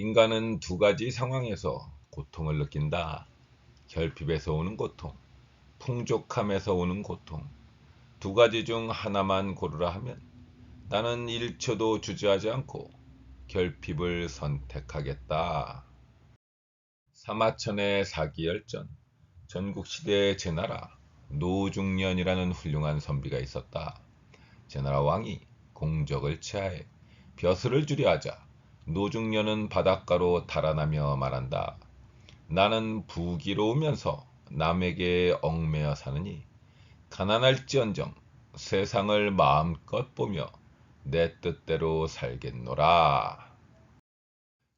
인간은 두 가지 상황에서 고통을 느낀다. 결핍에서 오는 고통, 풍족함에서 오는 고통. 두 가지 중 하나만 고르라 하면 나는 1초도 주저하지 않고 결핍을 선택하겠다. 사마천의 사기열전, 전국시대의 제나라 노중년이라는 훌륭한 선비가 있었다. 제나라 왕이 공적을 취하해 벼슬을 주려 하자 노중년은 바닷가로 달아나며 말한다. 나는 부기로우면서 남에게 얽매여 사느니 가난할지언정 세상을 마음껏 보며 내 뜻대로 살겠노라.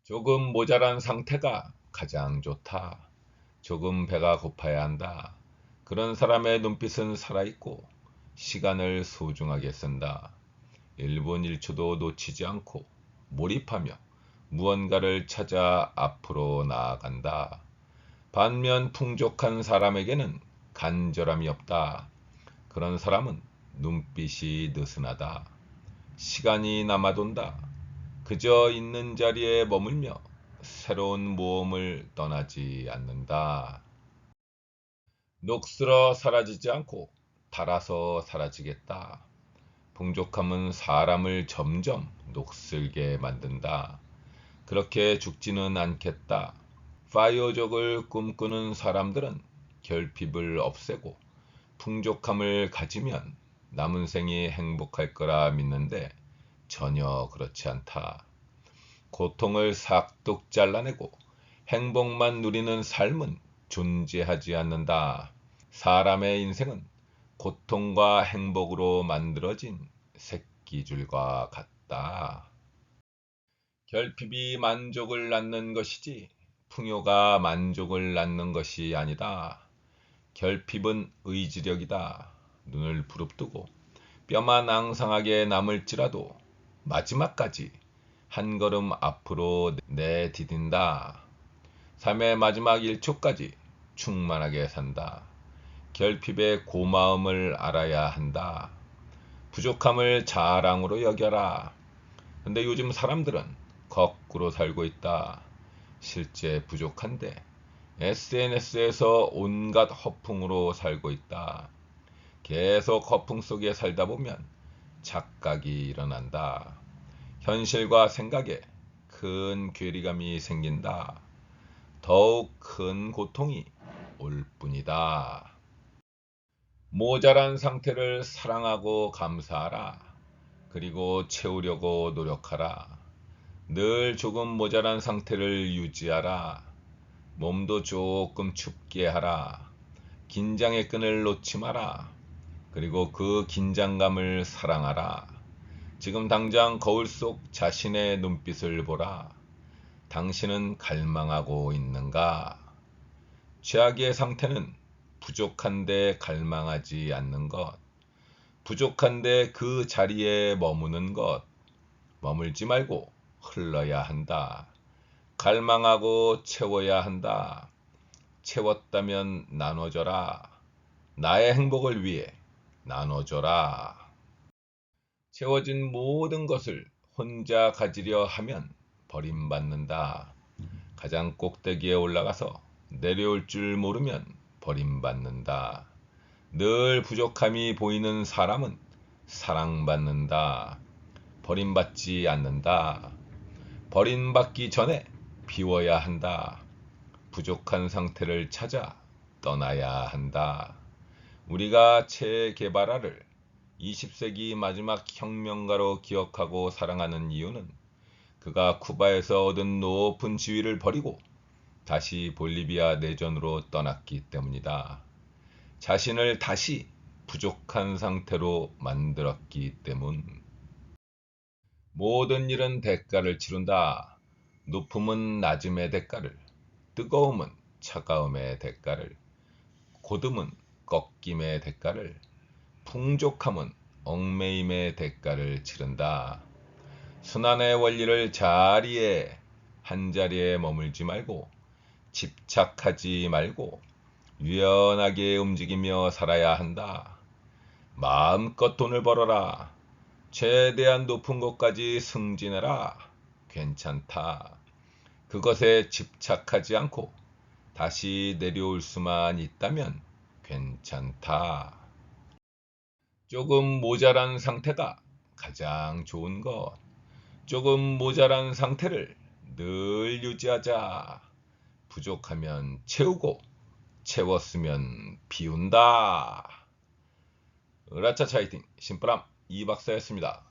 조금 모자란 상태가 가장 좋다. 조금 배가 고파야 한다. 그런 사람의 눈빛은 살아있고 시간을 소중하게 쓴다. 1분 1초도 놓치지 않고 몰입하며 무언가를 찾아 앞으로 나아간다. 반면 풍족한 사람에게는 간절함이 없다. 그런 사람은 눈빛이 느슨하다. 시간이 남아돈다. 그저 있는 자리에 머물며 새로운 모험을 떠나지 않는다. 녹슬어 사라지지 않고 달아서 사라지겠다. 풍족함은 사람을 점점 녹슬게 만든다. 그렇게 죽지는 않겠다. 파이어족을 꿈꾸는 사람들은 결핍을 없애고 풍족함을 가지면 남은 생이 행복할 거라 믿는데 전혀 그렇지 않다. 고통을 싹둑 잘라내고 행복만 누리는 삶은 존재하지 않는다. 사람의 인생은 고통과 행복으로 만들어진 새끼줄과 같다. 결핍이 만족을 낳는 것이지 풍요가 만족을 낳는 것이 아니다. 결핍은 의지력이다. 눈을 부릅뜨고 뼈만 앙상하게 남을지라도 마지막까지 한 걸음 앞으로 내디딘다. 삶의 마지막 1초까지 충만하게 산다. 결핍의 고마움을 알아야 한다. 부족함을 자랑으로 여겨라. 근데 요즘 사람들은 거꾸로 살고 있다. 실제 부족한데 SNS에서 온갖 허풍으로 살고 있다. 계속 허풍 속에 살다 보면 착각이 일어난다. 현실과 생각에 큰 괴리감이 생긴다. 더욱 큰 고통이 올 뿐이다. 모자란 상태를 사랑하고 감사하라. 그리고 채우려고 노력하라. 늘 조금 모자란 상태를 유지하라. 몸도 조금 춥게 하라. 긴장의 끈을 놓지 마라. 그리고 그 긴장감을 사랑하라. 지금 당장 거울 속 자신의 눈빛을 보라. 당신은 갈망하고 있는가? 최악의 상태는 부족한데 갈망하지 않는 것. 부족한데 그 자리에 머무는 것. 머물지 말고 흘러야 한다. 갈망하고 채워야 한다. 채웠다면 나눠줘라. 나의 행복을 위해 나눠줘라. 채워진 모든 것을 혼자 가지려 하면 버림받는다. 가장 꼭대기에 올라가서 내려올 줄 모르면 버림받는다. 늘 부족함이 보이는 사람은 사랑받는다. 버림받지 않는다. 버림받기 전에 비워야 한다. 부족한 상태를 찾아 떠나야 한다. 우리가 체개발화를 20세기 마지막 혁명가로 기억하고 사랑하는 이유는 그가 쿠바에서 얻은 높은 지위를 버리고 다시 볼리비아 내전으로 떠났기 때문이다. 자신을 다시 부족한 상태로 만들었기 때문. 모든 일은 대가를 치른다. 높음은 낮음의 대가를, 뜨거움은 차가움의 대가를, 고듬은 꺾임의 대가를, 풍족함은 얽매임의 대가를 치른다. 순환의 원리를 자리에 한자리에 머물지 말고 집착하지 말고 유연하게 움직이며 살아야 한다. 마음껏 돈을 벌어라. 최대한 높은 곳까지 승진해라. 괜찮다. 그것에 집착하지 않고 다시 내려올 수만 있다면 괜찮다. 조금 모자란 상태가 가장 좋은 것. 조금 모자란 상태를 늘 유지하자. 부족하면 채우고 채웠으면 비운다. 으라차 차이팅 신바람 이박사였습니다.